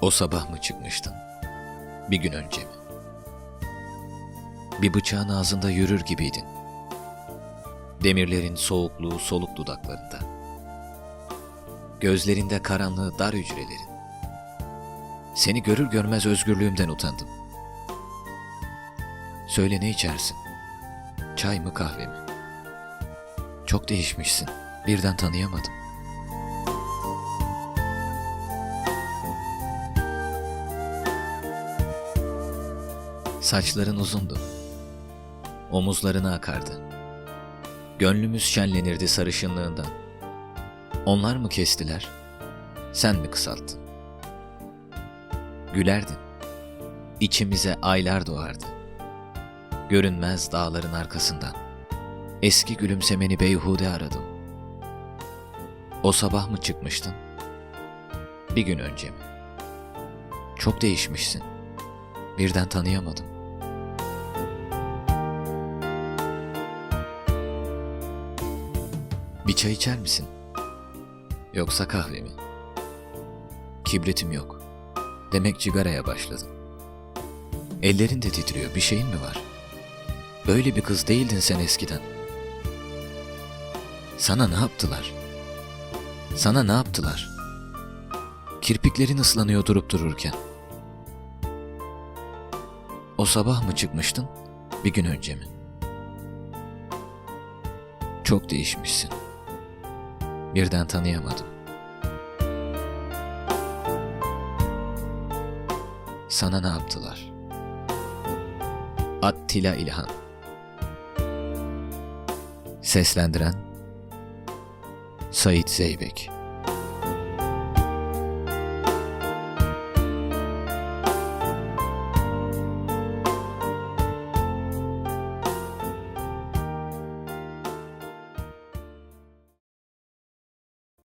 O sabah mı çıkmıştın? Bir gün önce mi? Bir bıçağın ağzında yürür gibiydin. Demirlerin soğukluğu soluk dudaklarında. Gözlerinde karanlığı dar hücrelerin. Seni görür görmez özgürlüğümden utandım. Söyle ne içersin? Çay mı kahve mi? Çok değişmişsin. Birden tanıyamadım. Saçların uzundu. Omuzlarına akardı. Gönlümüz şenlenirdi sarışınlığından. Onlar mı kestiler? Sen mi kısalttın? Gülerdin. İçimize aylar doğardı. Görünmez dağların arkasından. Eski gülümsemeni beyhude aradım. O sabah mı çıkmıştın? Bir gün önce mi? Çok değişmişsin. Birden tanıyamadım. Bir çay içer misin? Yoksa kahve mi? Kibritim yok. Demek cigaraya başladın. Ellerin de titriyor. Bir şeyin mi var? Böyle bir kız değildin sen eskiden. Sana ne yaptılar? Sana ne yaptılar? Kirpiklerin ıslanıyor durup dururken. O sabah mı çıkmıştın? Bir gün önce mi? Çok değişmişsin. Birden tanıyamadım. Sana ne yaptılar? Attila İlhan Seslendiren Sait Zeybek